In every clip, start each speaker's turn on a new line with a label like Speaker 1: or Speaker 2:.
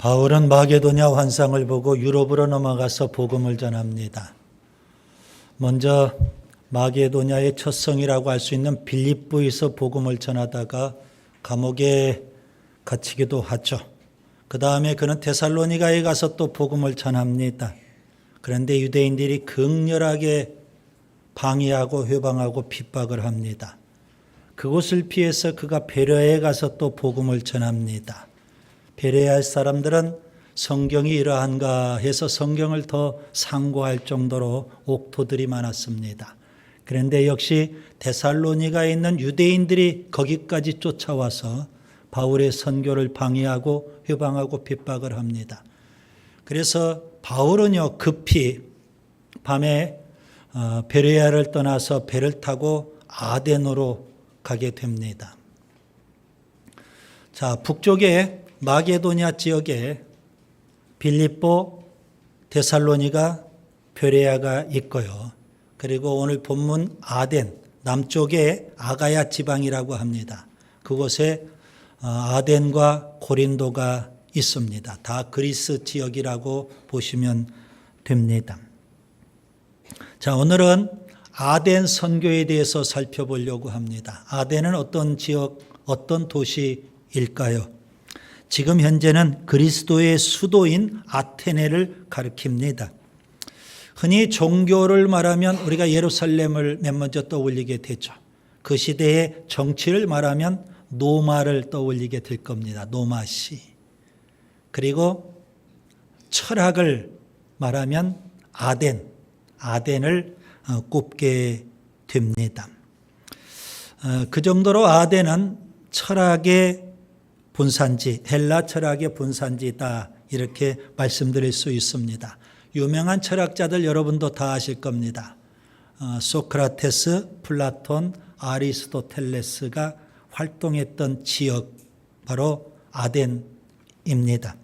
Speaker 1: 바울은 마게도냐 환상을 보고 유럽으로 넘어가서 복음을 전합니다. 먼저 마게도냐의 첫 성이라고 할 수 있는 빌립보에서 복음을 전하다가 감옥에 갇히기도 하죠. 그 다음에 그는 테살로니가에 가서 또 복음을 전합니다. 그런데 유대인들이 극렬하게 방해하고 회방하고 핍박을 합니다. 그곳을 피해서 그가 베레에 가서 또 복음을 전합니다. 베레아 사람들은 성경이 이러한가 해서 성경을 더 상고할 정도로 옥토들이 많았습니다. 그런데 역시 데살로니가에 있는 유대인들이 거기까지 쫓아와서 바울의 선교를 방해하고 회방하고 핍박을 합니다. 그래서 바울은요 급히 밤에 어, 베레아를 떠나서 배를 타고 아덴으로 가게 됩니다. 자 북쪽에 마게도냐 지역에 빌립보, 데살로니가, 베레아가 있고요. 그리고 오늘 본문 아덴 남쪽에 아가야 지방이라고 합니다. 그곳에 어, 아덴과 고린도가 있습니다. 다 그리스 지역이라고 보시면 됩니다. 자, 오늘은 아덴 선교에 대해서 살펴보려고 합니다. 아덴은 어떤 지역, 어떤 도시일까요? 지금 현재는 그리스도의 수도인 아테네를 가리킵니다. 흔히 종교를 말하면 우리가 예루살렘을 맨 먼저 떠올리게 되죠. 그 시대의 정치를 말하면 노마를 떠올리게 될 겁니다. 노마시. 그리고 철학을 말하면 아덴, 아덴을 어, 꼽게 됩니다. 어, 그 정도로 아덴은 철학의 본산지, 헬라 철학의 본산지다. 이렇게 말씀드릴 수 있습니다. 유명한 철학자들 여러분도 다 아실 겁니다. 어, 소크라테스, 플라톤, 아리스토텔레스가 활동했던 지역 바로 아덴입니다.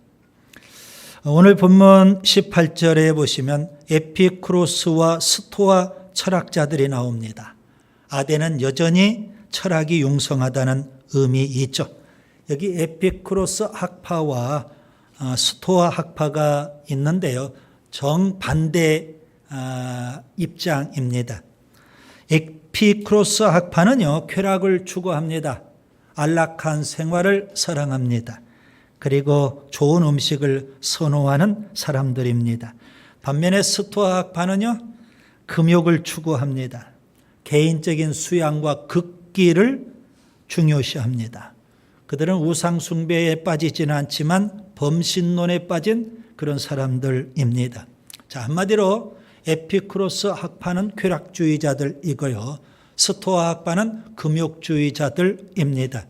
Speaker 1: 오늘 본문 18절에 보시면 에피크로스와 스토아 철학자들이 나옵니다. 아덴은 여전히 철학이 융성하다는 의미 있죠. 여기 에피크로스 학파와 스토아 학파가 있는데요. 정반대 입장입니다. 에피크로스 학파는요, 쾌락을 추구합니다. 안락한 생활을 사랑합니다. 그리고 좋은 음식을 선호하는 사람들입니다. 반면에 스토아 학파는요, 금욕을 추구합니다. 개인적인 수양과 극기를 중요시합니다. 그들은 우상 숭배에 빠지지는 않지만 범신론에 빠진 그런 사람들입니다. 자, 한마디로 에피크로스 학파는 쾌락주의자들이고요. 스토아 학파는 금욕주의자들입니다.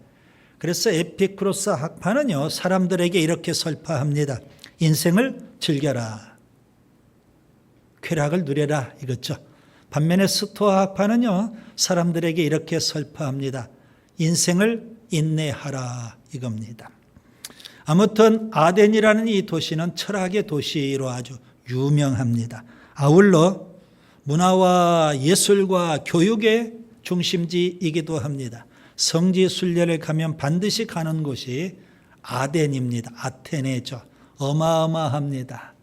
Speaker 1: 그래서 에피크로스 학파는요, 사람들에게 이렇게 설파합니다. 인생을 즐겨라. 쾌락을 누려라. 이거죠. 반면에 스토아 학파는요, 사람들에게 이렇게 설파합니다. 인생을 인내하라. 이겁니다. 아무튼 아덴이라는 이 도시는 철학의 도시로 아주 유명합니다. 아울러 문화와 예술과 교육의 중심지이기도 합니다. 성지 순례를 가면 반드시 가는 곳이 아덴입니다. 아테네죠. 어마어마합니다.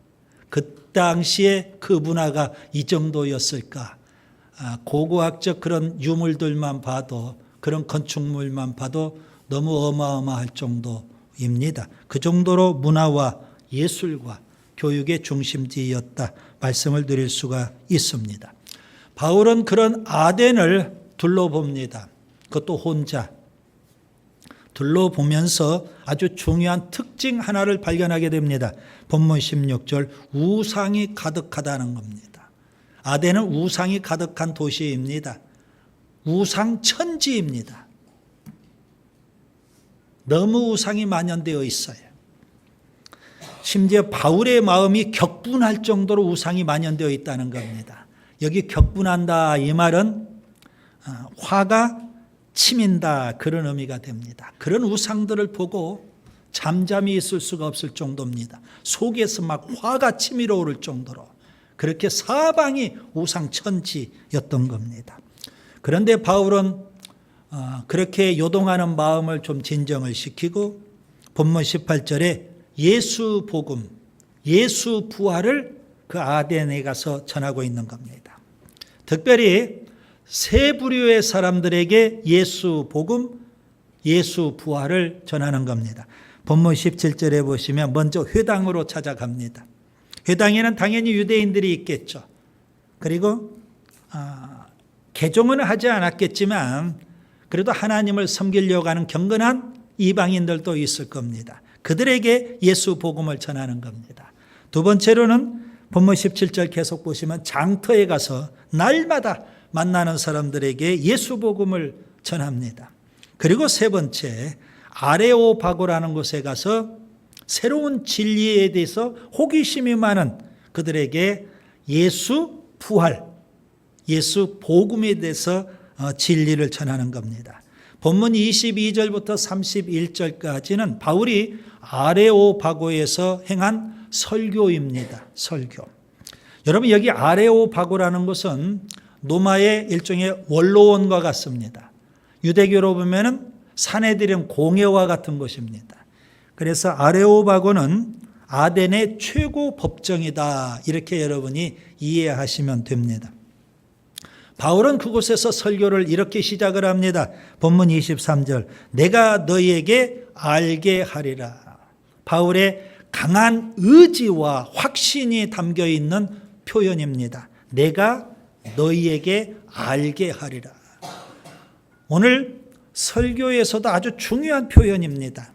Speaker 1: 그 당시에 그 문화가 이 정도였을까? 아, 고고학적 그런 유물들만 봐도 그런 건축물만 봐도 너무 어마어마할 정도입니다. 그 정도로 문화와 예술과 교육의 중심지였다 말씀을 드릴 수가 있습니다. 바울은 그런 아덴을 둘러봅니다. 그것도 혼자 둘러보면서 아주 중요한 특징 하나를 발견하게 됩니다. 본문 16절 우상이 가득하다는 겁니다. 아덴은 우상이 가득한 도시입니다. 우상 천지입니다. 너무 우상이 만연되어 있어요. 심지어 바울의 마음이 격분할 정도로 우상이 만연되어 있다는 겁니다. 여기 격분한다 이 말은 어, 화가 치민다 그런 의미가 됩니다. 그런 우상들을 보고 잠잠히 있을 수가 없을 정도입니다. 속에서 막 화가 치밀어 오를 정도로 그렇게 사방이 우상천지였던 겁니다. 그런데 바울은 어, 그렇게 요동하는 마음을 좀 진정을 시키고 본문 18절에 예수 복음, 예수 부활을 그 아덴에 가서 전하고 있는 겁니다. 특별히 세 부류의 사람들에게 예수 복음, 예수 부활을 전하는 겁니다. 본문 17절에 보시면 먼저 회당으로 찾아갑니다. 회당에는 당연히 유대인들이 있겠죠. 그리고 아, 개종은 하지 않았겠지만 그래도 하나님을 섬기려고 하는 경건한 이방인들도 있을 겁니다. 그들에게 예수 복음을 전하는 겁니다. 두 번째로는 본문 17절 계속 보시면 장터에 가서 날마다 만나는 사람들에게 예수 복음을 전합니다. 그리고 세 번째 아레오바고라는 곳에 가서 새로운 진리에 대해서 호기심이 많은 그들에게 예수 부활, 예수 복음에 대해서 어, 진리를 전하는 겁니다. 본문 22절부터 31절까지는 바울이 아레오바고에서 행한 설교입니다. 설교. 여러분 여기 아레오바고라는 것은 노마의 일종의 원로원과 같습니다. 유대교로 보면은 사내들은 공회와 같은 곳입니다. 그래서 아레오바고는 아덴의 최고 법정이다. 이렇게 여러분이 이해하시면 됩니다. 바울은 그곳에서 설교를 이렇게 시작을 합니다. 본문 23절. 내가 너희에게 알게 하리라. 바울의 강한 의지와 확신이 담겨 있는 표현입니다. 내가 너희에게 알게 하리라. 오늘 설교에서도 아주 중요한 표현입니다.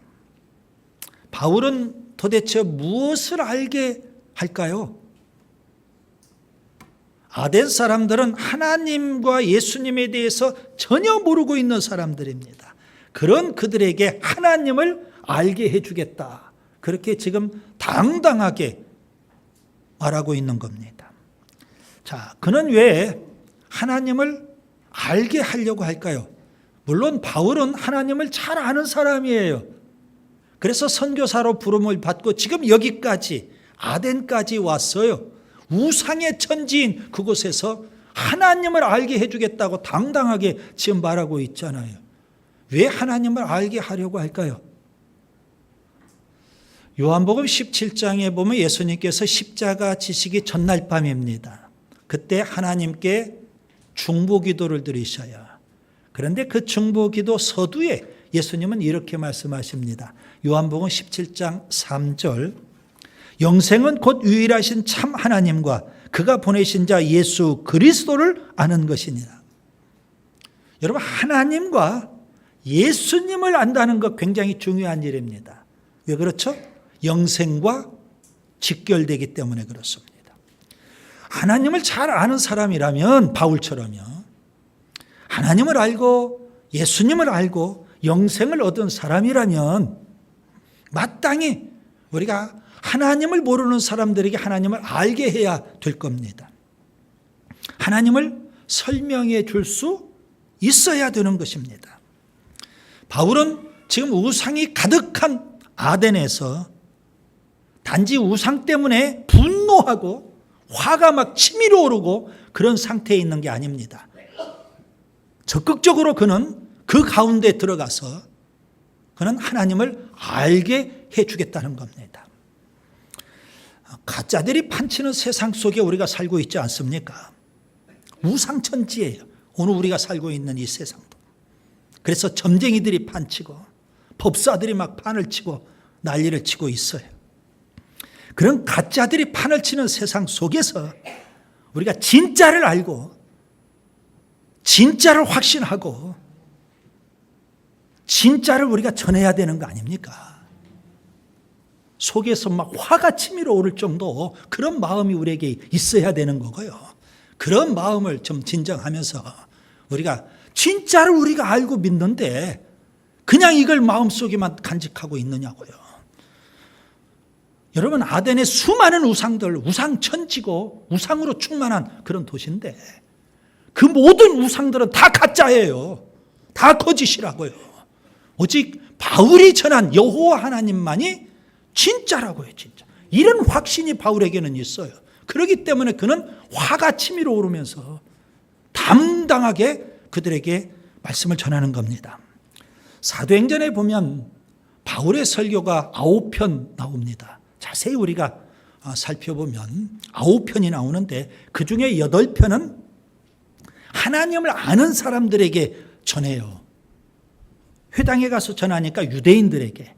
Speaker 1: 바울은 도대체 무엇을 알게 할까요? 아덴 사람들은 하나님과 예수님에 대해서 전혀 모르고 있는 사람들입니다. 그런 그들에게 하나님을 알게 해주겠다. 그렇게 지금 당당하게 말하고 있는 겁니다. 자, 그는 왜 하나님을 알게 하려고 할까요? 물론 바울은 하나님을 잘 아는 사람이에요. 그래서 선교사로 부름을 받고 지금 여기까지 아덴까지 왔어요. 우상의 천지인 그곳에서 하나님을 알게 해주겠다고 당당하게 지금 말하고 있잖아요. 왜 하나님을 알게 하려고 할까요? 요한복음 17장에 보면 예수님께서 십자가 지시기 전날 밤입니다. 그때 하나님께 중보 기도를 드리셔요. 그런데 그 중보 기도 서두에 예수님은 이렇게 말씀하십니다. 요한복음 17장 3절 영생은 곧 유일하신 참 하나님과 그가 보내신 자 예수 그리스도를 아는 것이니라. 여러분 하나님과 예수님을 안다는 것 굉장히 중요한 일입니다. 왜 그렇죠? 영생과 직결되기 때문에 그렇습니다. 하나님을 잘 아는 사람이라면 바울처럼요. 하나님을 알고 예수님을 알고 영생을 얻은 사람이라면 마땅히 우리가 하나님을 모르는 사람들에게 하나님을 알게 해야 될 겁니다. 하나님을 설명해 줄 수 있어야 되는 것입니다. 바울은 지금 우상이 가득한 아덴에서 단지 우상 때문에 분노하고 화가 막 치밀어 오르고 그런 상태에 있는 게 아닙니다. 적극적으로 그는 그 가운데 들어가서 그는 하나님을 알게 해 주겠다는 겁니다. 가짜들이 판치는 세상 속에 우리가 살고 있지 않습니까? 우상천지예요. 오늘 우리가 살고 있는 이 세상도. 그래서 점쟁이들이 판치고 법사들이 막 판을 치고 난리를 치고 있어요. 그런 가짜들이 판을 치는 세상 속에서 우리가 진짜를 알고 진짜를 확신하고 진짜를 우리가 전해야 되는 거 아닙니까? 속에서 막 화가 치밀어 오를 정도 그런 마음이 우리에게 있어야 되는 거고요. 그런 마음을 좀 진정하면서 우리가 진짜를 우리가 알고 믿는데 그냥 이걸 마음속에만 간직하고 있느냐고요. 여러분 아덴의 수많은 우상들 우상 천지고 우상으로 충만한 그런 도시인데 그 모든 우상들은 다 가짜예요. 다 거짓이라고요. 오직 바울이 전한 여호와 하나님만이 진짜라고요, 진짜. 이런 확신이 바울에게는 있어요. 그렇기 때문에 그는 화가 치밀어 오르면서 담당하게 그들에게 말씀을 전하는 겁니다. 사도행전에 보면 바울의 설교가 아홉 편 나옵니다. 자세히 우리가 어, 살펴보면 아홉 편이 나오는데 그 중에 여덟 편은 하나님을 아는 사람들에게 전해요. 회당에 가서 전하니까 유대인들에게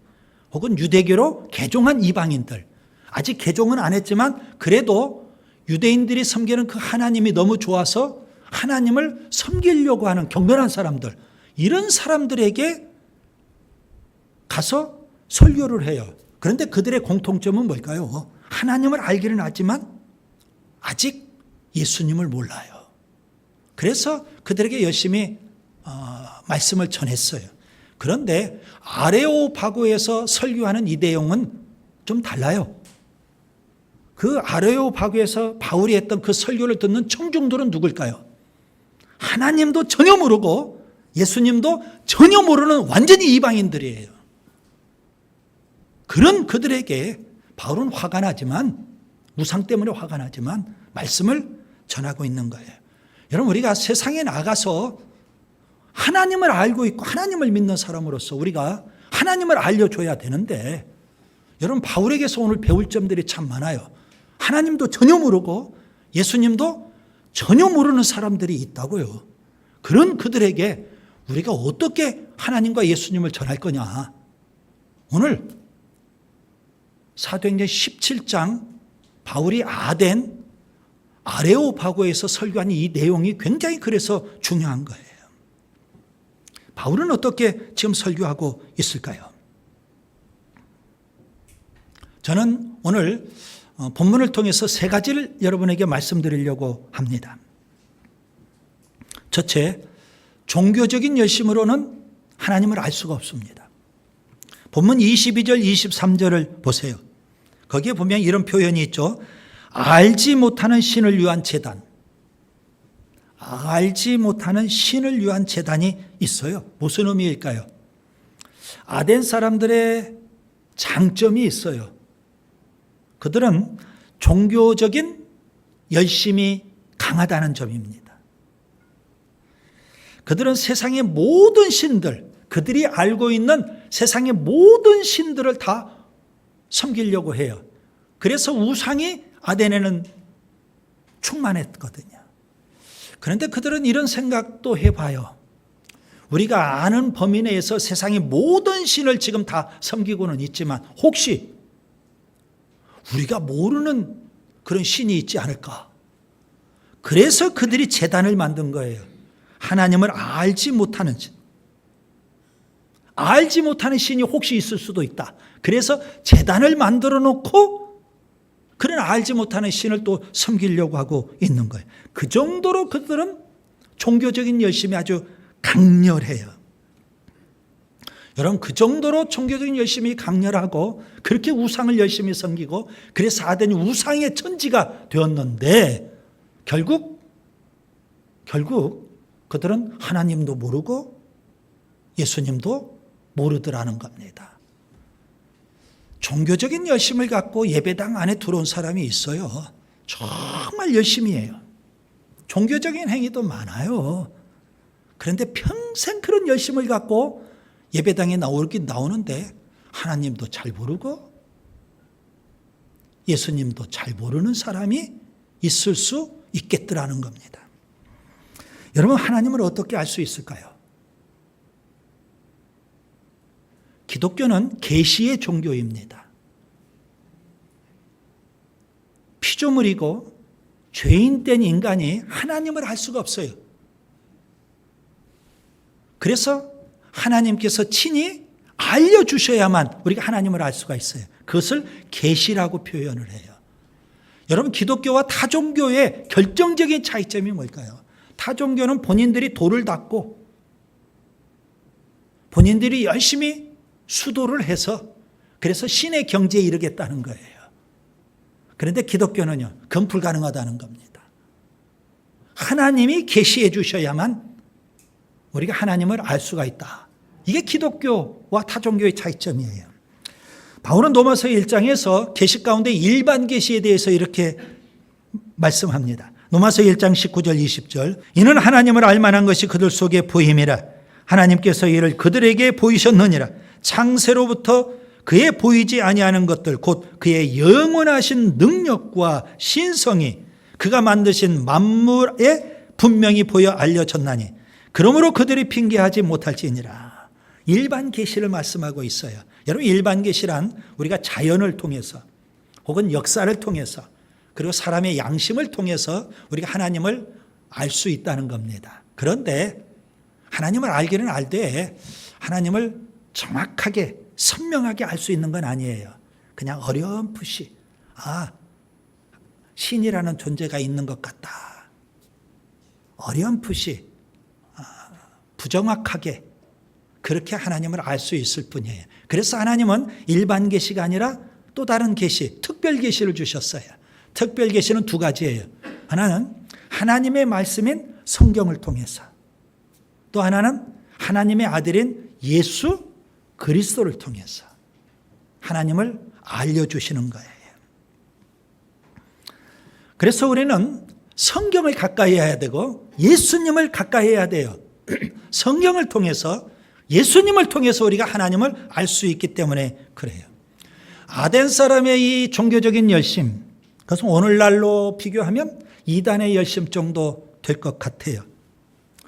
Speaker 1: 혹은 유대교로 개종한 이방인들 아직 개종은 안 했지만 그래도 유대인들이 섬기는 그 하나님이 너무 좋아서 하나님을 섬기려고 하는 경건한 사람들 이런 사람들에게 가서 설교를 해요. 그런데 그들의 공통점은 뭘까요? 하나님을 알기는 하지만 아직 예수님을 몰라요. 그래서 그들에게 열심히 어, 말씀을 전했어요. 그런데 아레오바고에서 설교하는 이 내용은 좀 달라요. 그 아레오바고에서 바울이 했던 그 설교를 듣는 청중들은 누굴까요? 하나님도 전혀 모르고 예수님도 전혀 모르는 완전히 이방인들이에요. 그런 그들에게 바울은 화가 나지만 우상 때문에 화가 나지만 말씀을 전하고 있는 거예요. 여러분 우리가 세상에 나가서 하나님을 알고 있고 하나님을 믿는 사람으로서 우리가 하나님을 알려줘야 되는데 여러분 바울에게서 오늘 배울 점들이 참 많아요. 하나님도 전혀 모르고 예수님도 전혀 모르는 사람들이 있다고요. 그런 그들에게 우리가 어떻게 하나님과 예수님을 전할 거냐. 오늘 사도행전 17장 바울이 아덴 아레오바고에서 설교한 이 내용이 굉장히 그래서 중요한 거예요. 바울은 어떻게 지금 설교하고 있을까요? 저는 오늘 어, 본문을 통해서 세 가지를 여러분에게 말씀드리려고 합니다. 첫째, 종교적인 열심으로는 하나님을 알 수가 없습니다. 본문 22절, 23절을 보세요. 거기에 보면 이런 표현이 있죠. 알지 못하는 신을 위한 재단. 알지 못하는 신을 위한 재단이 있어요. 무슨 의미일까요? 아덴 사람들의 장점이 있어요. 그들은 종교적인 열심이 강하다는 점입니다. 그들은 세상의 모든 신들, 그들이 알고 있는 세상의 모든 신들을 다 섬기려고 해요. 그래서 우상이 아덴에는 충만했거든요. 그런데 그들은 이런 생각도 해봐요. 우리가 아는 범위 내에서 세상의 모든 신을 지금 다 섬기고는 있지만 혹시 우리가 모르는 그런 신이 있지 않을까? 그래서 그들이 재단을 만든 거예요. 하나님을 알지 못하는 신. 알지 못하는 신이 혹시 있을 수도 있다. 그래서 재단을 만들어 놓고 그런 알지 못하는 신을 또 섬기려고 하고 있는 거예요. 그 정도로 그들은 종교적인 열심이 아주 강렬해요. 여러분 그 정도로 종교적인 열심이 강렬하고 그렇게 우상을 열심히 섬기고 그래서 아덴이 우상의 천지가 되었는데 결국 결국 그들은 하나님도 모르고 예수님도 모르더라는 겁니다. 종교적인 열심을 갖고 예배당 안에 들어온 사람이 있어요. 정말 열심히 해요. 종교적인 행위도 많아요. 그런데 평생 그런 열심을 갖고 예배당에 나오긴 나오는데 하나님도 잘 모르고 예수님도 잘 모르는 사람이 있을 수 있겠더라는 겁니다. 여러분 하나님을 어떻게 알 수 있을까요? 기독교는 계시의 종교입니다. 피조물이고 죄인된 인간이 하나님을 알 수가 없어요. 그래서 하나님께서 친히 알려주셔야만 우리가 하나님을 알 수가 있어요. 그것을 계시라고 표현을 해요. 여러분 기독교와 타종교의 결정적인 차이점이 뭘까요? 타종교는 본인들이 돌을 닦고 본인들이 열심히 수도를 해서 그래서 신의 경지에 이르겠다는 거예요. 그런데 기독교는요, 그건 불가능하다는 겁니다. 하나님이 계시해 주셔야만 우리가 하나님을 알 수가 있다. 이게 기독교와 타종교의 차이점이에요. 바울은 로마서 1장에서 계시 가운데 일반 계시에 대해서 이렇게 말씀합니다. 로마서 1장 19절 20절 이는 하나님을 알 만한 것이 그들 속에 보임이라 하나님께서 이를 그들에게 보이셨느니라 창세로부터 그의 보이지 아니하는 것들 곧 그의 영원하신 능력과 신성이 그가 만드신 만물에 분명히 보여 알려졌나니 그러므로 그들이 핑계하지 못할지니라. 일반 계시를 말씀하고 있어요. 여러분 일반 계시란 우리가 자연을 통해서 혹은 역사를 통해서 그리고 사람의 양심을 통해서 우리가 하나님을 알 수 있다는 겁니다. 그런데 하나님을 알기는 알되 하나님을 정확하게 선명하게 알 수 있는 건 아니에요. 그냥 어렴풋이 아 신이라는 존재가 있는 것 같다. 어렴풋이 아, 부정확하게 그렇게 하나님을 알 수 있을 뿐이에요. 그래서 하나님은 일반 계시가 아니라 또 다른 계시, 특별 계시를 주셨어요. 특별 계시는 두 가지예요. 하나는 하나님의 말씀인 성경을 통해서 또 하나는 하나님의 아들인 예수 그리스도를 통해서 하나님을 알려주시는 거예요. 그래서 우리는 성경을 가까이 해야 되고 예수님을 가까이 해야 돼요. 성경을 통해서 예수님을 통해서 우리가 하나님을 알 수 있기 때문에 그래요. 아덴 사람의 이 종교적인 열심, 그것은 오늘날로 비교하면 이단의 열심 정도 될 것 같아요.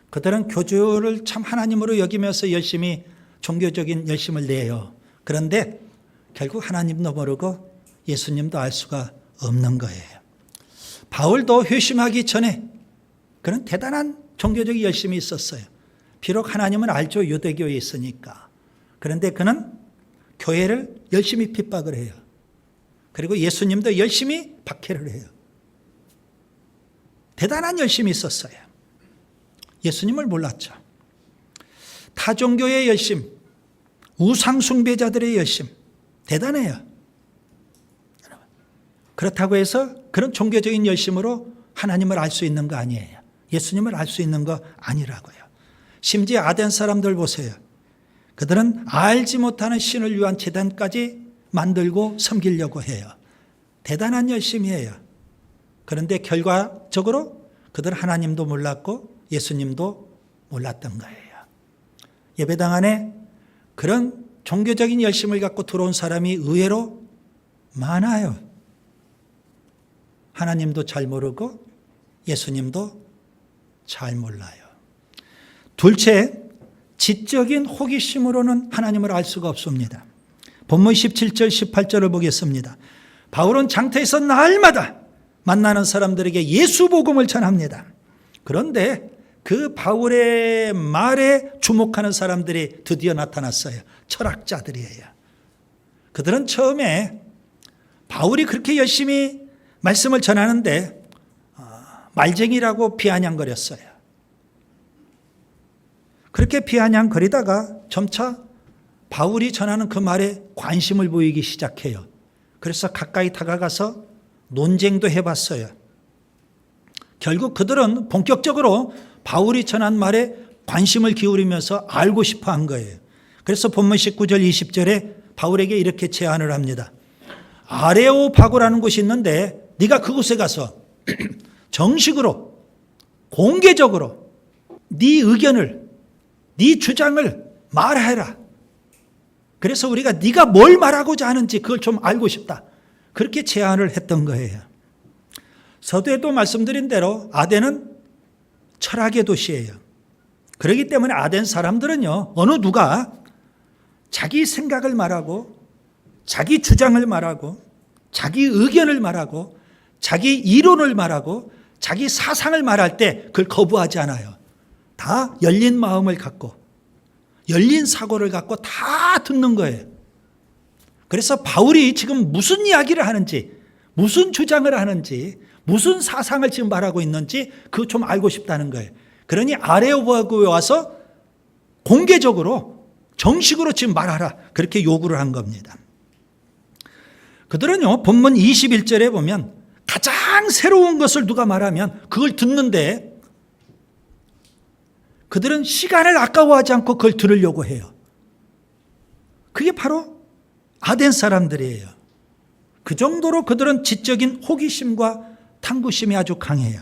Speaker 1: 그들은 교주를 참 하나님으로 여기면서 열심히 종교적인 열심을 내요. 그런데 결국 하나님도 모르고 예수님도 알 수가 없는 거예요. 바울도 회심하기 전에 그런 대단한 종교적 열심이 있었어요. 비록 하나님은 알죠. 유대교에 있으니까. 그런데 그는 교회를 열심히 핍박을 해요. 그리고 예수님도 열심히 박해를 해요. 대단한 열심이 있었어요. 예수님을 몰랐죠. 타종교의 열심, 우상숭배자들의 열심, 대단해요. 그렇다고 해서 그런 종교적인 열심으로 하나님을 알 수 있는 거 아니에요. 예수님을 알 수 있는 거 아니라고요. 심지어 아덴 사람들 보세요. 그들은 알지 못하는 신을 위한 재단까지 만들고 섬기려고 해요. 대단한 열심이에요. 그런데 결과적으로 그들 하나님도 몰랐고 예수님도 몰랐던 거예요. 예배당 안에 그런 종교적인 열심을 갖고 들어온 사람이 의외로 많아요. 하나님도 잘 모르고 예수님도 잘 몰라요. 둘째, 지적인 호기심으로는 하나님을 알 수가 없습니다. 본문 17절, 18절을 보겠습니다. 바울은 장터에서 날마다 만나는 사람들에게 예수 복음을 전합니다. 그런데 그 바울의 말에 주목하는 사람들이 드디어 나타났어요. 철학자들이에요. 그들은 처음에 바울이 그렇게 열심히 말씀을 전하는데 어, 말쟁이라고 비아냥거렸어요. 그렇게 비아냥거리다가 점차 바울이 전하는 그 말에 관심을 보이기 시작해요. 그래서 가까이 다가가서 논쟁도 해봤어요. 결국 그들은 본격적으로 바울이 전한 말에 관심을 기울이면서 알고 싶어 한 거예요. 그래서 본문 19절 20절에 바울에게 이렇게 제안을 합니다. 아레오바고라는 곳이 있는데 네가 그곳에 가서 정식으로 공개적으로 네 의견을 네 주장을 말해라. 그래서 우리가 네가 뭘 말하고자 하는지 그걸 좀 알고 싶다. 그렇게 제안을 했던 거예요. 서두에도 말씀드린 대로 아덴은 철학의 도시예요. 그렇기 때문에 아덴 사람들은요, 어느 누가 자기 생각을 말하고, 자기 주장을 말하고, 자기 의견을 말하고, 자기 이론을 말하고, 자기 사상을 말할 때 그걸 거부하지 않아요. 다 열린 마음을 갖고, 열린 사고를 갖고 다 듣는 거예요. 그래서 바울이 지금 무슨 이야기를 하는지, 무슨 주장을 하는지, 무슨 사상을 지금 말하고 있는지 그거 좀 알고 싶다는 거예요. 그러니 아레오바고에 와서 공개적으로 정식으로 지금 말하라. 그렇게 요구를 한 겁니다. 그들은요, 본문 21절에 보면 가장 새로운 것을 누가 말하면 그걸 듣는데 그들은 시간을 아까워하지 않고 그걸 들으려고 해요. 그게 바로 아덴 사람들이에요. 그 정도로 그들은 지적인 호기심과 탐구심이 아주 강해요.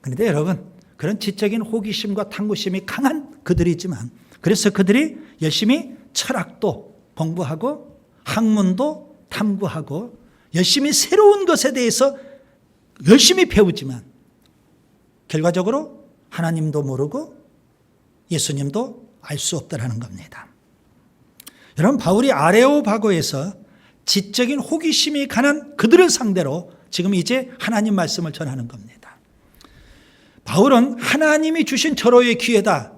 Speaker 1: 그런데 여러분, 그런 지적인 호기심과 탐구심이 강한 그들이지만, 그래서 그들이 열심히 철학도 공부하고 학문도 탐구하고 열심히 새로운 것에 대해서 열심히 배우지만 결과적으로 하나님도 모르고 예수님도 알 수 없다라는 겁니다. 여러분 바울이 아레오바고에서 지적인 호기심이 가는 그들을 상대로 지금 이제 하나님 말씀을 전하는 겁니다. 바울은 하나님이 주신 절호의 기회다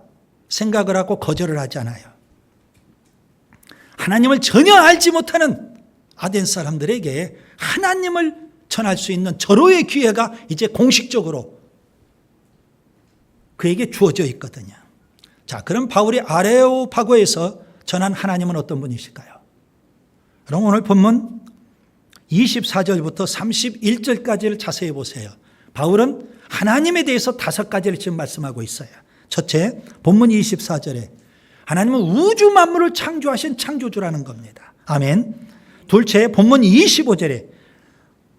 Speaker 1: 생각을 하고 거절을 하지 않아요. 하나님을 전혀 알지 못하는 아덴 사람들에게 하나님을 전할 수 있는 절호의 기회가 이제 공식적으로 그에게 주어져 있거든요. 자, 그럼 바울이 아레오파고에서 전한 하나님은 어떤 분이실까요? 그럼 오늘 본문 24절부터 31절까지를 자세히 보세요. 바울은 하나님에 대해서 다섯 가지를 지금 말씀하고 있어요. 첫째, 본문 24절에 하나님은 우주 만물을 창조하신 창조주라는 겁니다. 아멘. 둘째, 본문 25절에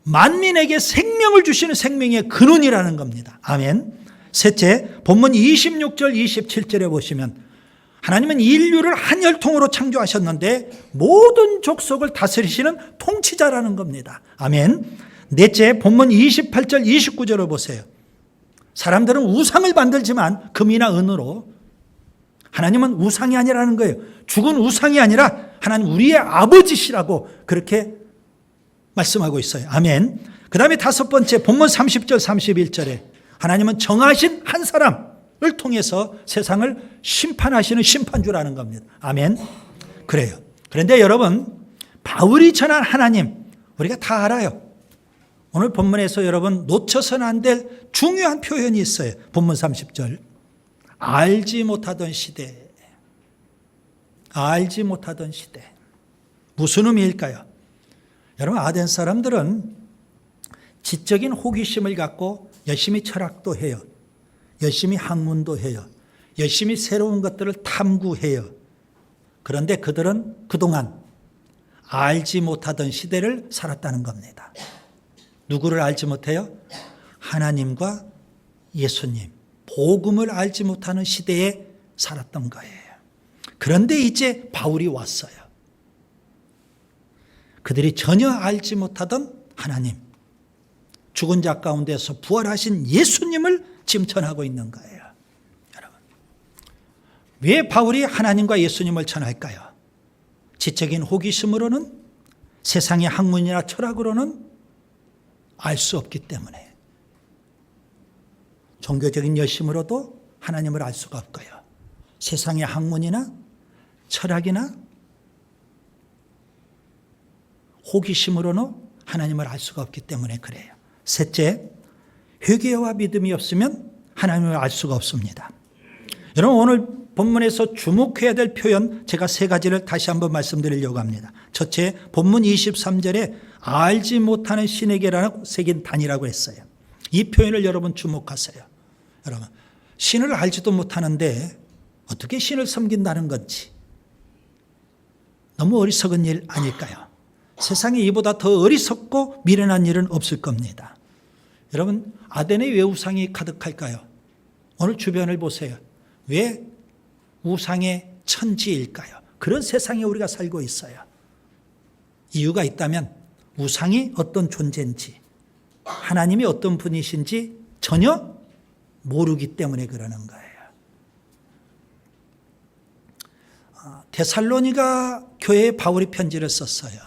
Speaker 1: 만민에게 생명을 주시는 생명의 근원이라는 겁니다. 아멘. 셋째, 본문 26절, 27절에 보시면 하나님은 인류를 한 혈통으로 창조하셨는데 모든 족속을 다스리시는 통치자라는 겁니다. 아멘. 넷째, 본문 28절, 29절을 보세요. 사람들은 우상을 만들지만 금이나 은으로 하나님은 우상이 아니라는 거예요. 죽은 우상이 아니라 하나님 우리의 아버지시라고 그렇게 말씀하고 있어요. 아멘. 그 다음에 다섯 번째 본문 30절 31절에 하나님은 정하신 한 사람 을 통해서 세상을 심판하시는 심판주라는 겁니다. 아멘. 그래요. 그런데 여러분 바울이 전한 하나님 우리가 다 알아요. 오늘 본문에서 여러분 놓쳐서는 안 될 중요한 표현이 있어요. 본문 30절. 알지 못하던 시대. 알지 못하던 시대. 무슨 의미일까요? 여러분 아덴 사람들은 지적인 호기심을 갖고 열심히 철학도 해요. 열심히 학문도 해요. 열심히 새로운 것들을 탐구해요. 그런데 그들은 그동안 알지 못하던 시대를 살았다는 겁니다. 누구를 알지 못해요? 하나님과 예수님, 복음을 알지 못하는 시대에 살았던 거예요. 그런데 이제 바울이 왔어요. 그들이 전혀 알지 못하던 하나님, 죽은 자 가운데서 부활하신 예수님을 전하고 있는 거예요. 여러분. 왜 바울이 하나님과 예수님을 전할까요? 지적인 호기심으로는 세상의 학문이나 철학으로는 알 수 없기 때문에 종교적인 열심으로도 하나님을 알 수가 없고요. 세상의 학문이나 철학이나 호기심으로는 하나님을 알 수가 없기 때문에 그래요. 셋째, 회개와 믿음이 없으면 하나님을 알 수가 없습니다. 여러분 오늘 본문에서 주목해야 될 표현 제가 세 가지를 다시 한번 말씀드리려고 합니다. 첫째, 본문 23절에 알지 못하는 신에게라는 새긴 단이라고 했어요. 이 표현을 여러분 주목하세요. 여러분, 신을 알지도 못하는데 어떻게 신을 섬긴다는 건지 너무 어리석은 일 아닐까요? 세상에 이보다 더 어리석고 미련한 일은 없을 겁니다. 여러분, 아덴에 왜 우상이 가득할까요? 오늘 주변을 보세요. 왜 우상의 천지일까요? 그런 세상에 우리가 살고 있어요. 이유가 있다면 우상이 어떤 존재인지, 하나님이 어떤 분이신지 전혀 모르기 때문에 그러는 거예요. 아, 데살로니가 교회에 바울이 편지를 썼어요.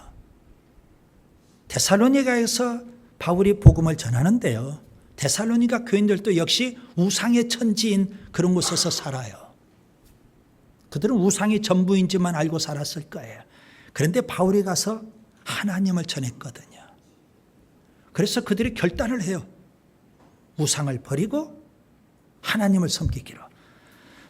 Speaker 1: 데살로니가에서 바울이 복음을 전하는데요. 데살로니가 교인들도 역시 우상의 천지인 그런 곳에서 살아요. 그들은 우상이 전부인지만 알고 살았을 거예요. 그런데 바울이 가서 하나님을 전했거든요. 그래서 그들이 결단을 해요. 우상을 버리고 하나님을 섬기기로.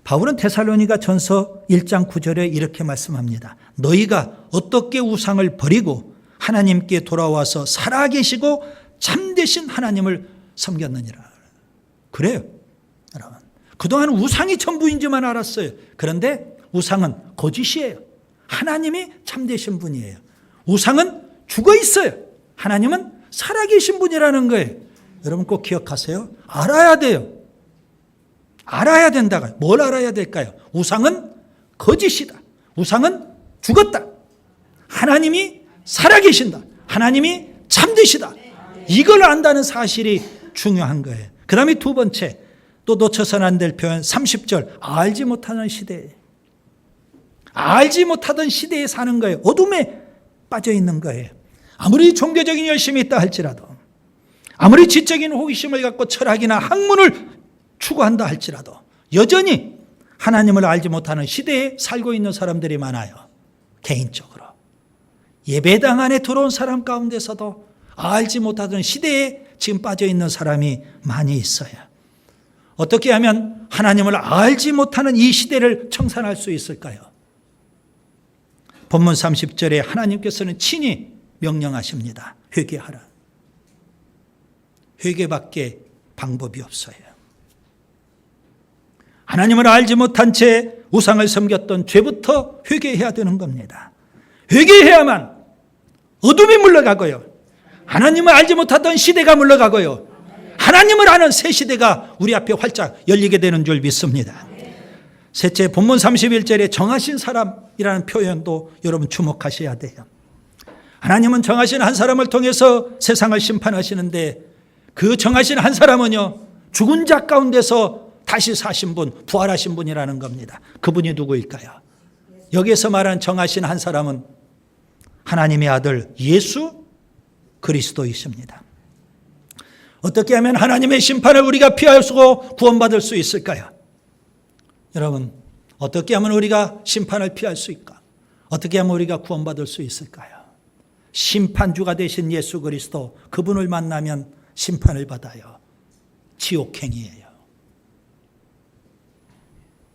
Speaker 1: 바울은 테살로니가 전서 1장 9절에 이렇게 말씀합니다. 너희가 어떻게 우상을 버리고 하나님께 돌아와서 살아계시고 참되신 하나님을 섬겼느니라. 그래요. 여러분. 그동안 우상이 전부인지만 알았어요. 그런데 우상은 거짓이에요. 하나님이 참되신 분이에요. 우상은 죽어 있어요. 하나님은 살아계신 분이라는 거예요. 여러분 꼭 기억하세요. 알아야 돼요. 알아야 된다가 뭘 알아야 될까요? 우상은 거짓이다. 우상은 죽었다. 하나님이 살아계신다. 하나님이 참되시다. 이걸 안다는 사실이 중요한 거예요. 그 다음에 두 번째, 또 놓쳐서는 안될 표현 30절. 알지 못하는 시대에. 알지 못하던 시대에 사는 거예요. 어둠에 빠져 있는 거예요. 아무리 종교적인 열심이 있다 할지라도, 아무리 지적인 호기심을 갖고 철학이나 학문을 추구한다 할지라도, 여전히 하나님을 알지 못하는 시대에 살고 있는 사람들이 많아요. 개인적으로. 예배당 안에 들어온 사람 가운데서도 알지 못하던 시대에 지금 빠져 있는 사람이 많이 있어요. 어떻게 하면 하나님을 알지 못하는 이 시대를 청산할 수 있을까요? 본문 30절에 하나님께서는 친히 명령하십니다. 회개하라. 회개밖에 방법이 없어요. 하나님을 알지 못한 채 우상을 섬겼던 죄부터 회개해야 되는 겁니다. 회개해야만 어둠이 물러가고요. 하나님을 알지 못하던 시대가 물러가고요. 하나님을 아는 새 시대가 우리 앞에 활짝 열리게 되는 줄 믿습니다. 셋째, 본문 31절에 정하신 사람이라는 표현도 여러분 주목하셔야 돼요. 하나님은 정하신 한 사람을 통해서 세상을 심판하시는데 그 정하신 한 사람은요, 죽은 자 가운데서 다시 사신 분, 부활하신 분이라는 겁니다. 그분이 누구일까요? 여기에서 말한 정하신 한 사람은 하나님의 아들 예수 그리스도이십니다. 어떻게 하면 하나님의 심판을 우리가 피할 수고 구원받을 수 있을까요? 여러분, 어떻게 하면 우리가 심판을 피할 수 있을까? 어떻게 하면 우리가 구원받을 수 있을까요? 심판주가 되신 예수 그리스도 그분을 만나면 심판을 받아요. 지옥행이에요.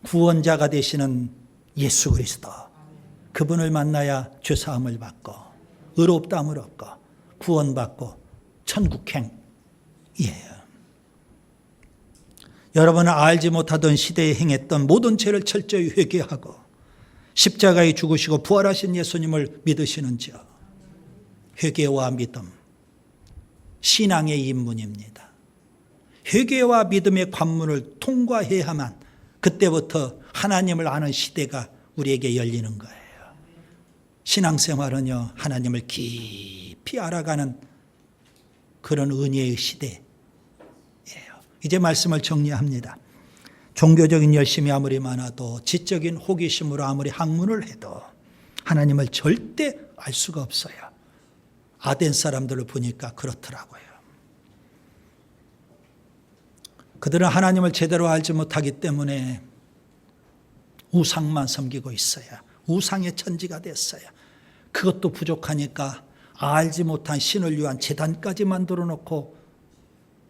Speaker 1: 구원자가 되시는 예수 그리스도 그분을 만나야 죄 사함을 받고 의롭다함을 얻고 구원받고 천국행이에요. 여러분은 알지 못하던 시대에 행했던 모든 죄를 철저히 회개하고 십자가에 죽으시고 부활하신 예수님을 믿으시는지요? 회개와 믿음, 신앙의 입문입니다. 회개와 믿음의 관문을 통과해야만 그때부터 하나님을 아는 시대가 우리에게 열리는 거예요. 신앙생활은요, 하나님을 깊이 알아가는 그런 은혜의 시대예요. 이제 말씀을 정리합니다. 종교적인 열심이 아무리 많아도 지적인 호기심으로 아무리 학문을 해도 하나님을 절대 알 수가 없어요. 아덴 사람들을 보니까 그렇더라고요. 그들은 하나님을 제대로 알지 못하기 때문에 우상만 섬기고 있어요. 우상의 천지가 됐어요. 그것도 부족하니까 알지 못한 신을 위한 재단까지 만들어 놓고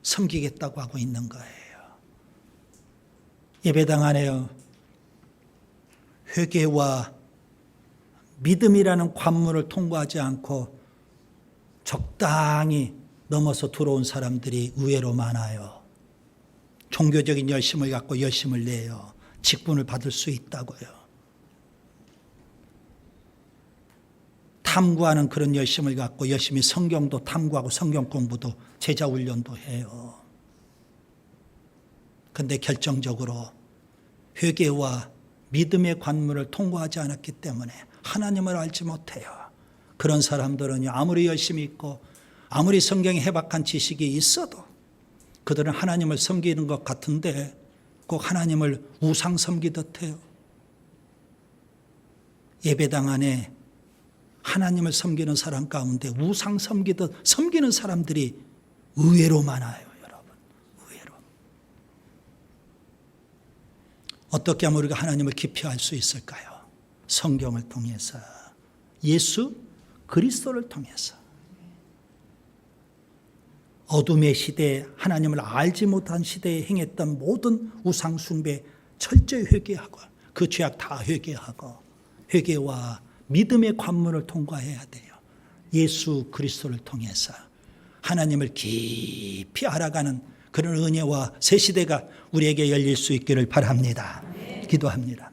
Speaker 1: 섬기겠다고 하고 있는 거예요. 예배당 안에요. 회개와 믿음이라는 관문을 통과하지 않고 적당히 넘어서 들어온 사람들이 의외로 많아요. 종교적인 열심을 갖고 열심을 내요. 직분을 받을 수 있다고요. 탐구하는 그런 열심을 갖고 열심히 성경도 탐구하고 성경 공부도 제자 훈련도 해요. 근데 결정적으로 회개와 믿음의 관문을 통과하지 않았기 때문에 하나님을 알지 못해요. 그런 사람들은 아무리 열심히 있고 아무리 성경에 해박한 지식이 있어도 그들은 하나님을 섬기는 것 같은데 꼭 하나님을 우상 섬기듯 해요. 예배당 안에 하나님을 섬기는 사람 가운데 우상 섬기듯 섬기는 사람들이 의외로 많아요, 여러분. 의외로. 어떻게 하면 우리가 하나님을 깊이 알 수 있을까요? 성경을 통해서 예수 그리스도를 통해서 어둠의 시대에 하나님을 알지 못한 시대에 행했던 모든 우상 숭배 철저히 회개하고 그 죄악 다 회개하고 회개와 믿음의 관문을 통과해야 돼요. 예수 그리스도를 통해서 하나님을 깊이 알아가는 그런 은혜와 새 시대가 우리에게 열릴 수 있기를 바랍니다. 기도합니다.